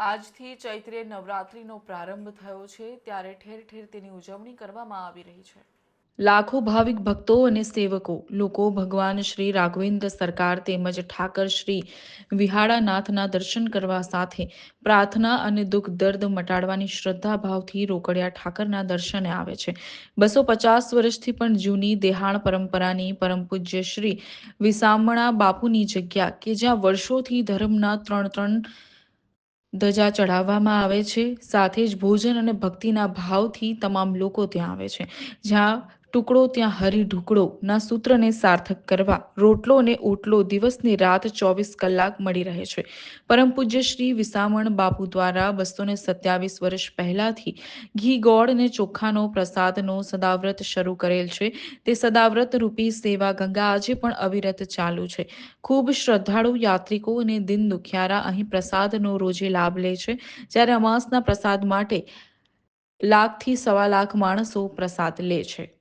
આજથી ચૈત્રીય નવરાત્રિનો પ્રારંભ થયો છે, ત્યારે ઠેર ઠેર તેની ઉજવણી કરવામાં આવી રહી છે. લાખો ભાવિક ભક્તો અને સેવકો, લોકો ભગવાન શ્રી રાઘવેન્દ્ર સરકાર તેમજ ઠાકર શ્રી વિહાળાનાથના દર્શન કરવા સાથે પ્રાર્થના અને દુઃખ દર્દ મટાડવાની શ્રદ્ધા ભાવથી રોકડિયા ઠાકરના દર્શને આવે છે. બસો પચાસ વર્ષથી પણ જૂની દેહાણ પરંપરાની પરમ પૂજ્ય શ્રી વિસામણા બાપુની જગ્યા કે જ્યાં વર્ષોથી ધર્મના ત્રણ ત્રણ ધજા ચઢાવવામાં આવે છે. સાથે જ ભોજન અને ભક્તિના ભાવથી તમામ લોકો ત્યાં આવે છે. જ્યાં ટુકડો ત્યાં હરી ઢુકડો ના સૂત્રને સાર્થક કરવા રોટલો અને ઓટલો દિવસની રાત ચોવીસ કલાક મળી રહે છે. પરમ પૂજ્ય શ્રી વિસામણ બાપુ દ્વારા બસો ને સત્યાવીસ વર્ષ પહેલાથી ઘી, ગોળ અને ચોખાનો પ્રસાદનો સદાવ્રત શરૂ કરેલ છે. તે સદાવ્રત રૂપી સેવા ગંગા આજે પણ અવિરત ચાલુ છે. ખૂબ શ્રદ્ધાળુ યાત્રિકો અને દિન દુખિયારા અહીં પ્રસાદનો રોજે લાભ લે છે. જ્યારે અમાસના પ્રસાદ માટે લાખથી સવા લાખ માણસો પ્રસાદ લે છે.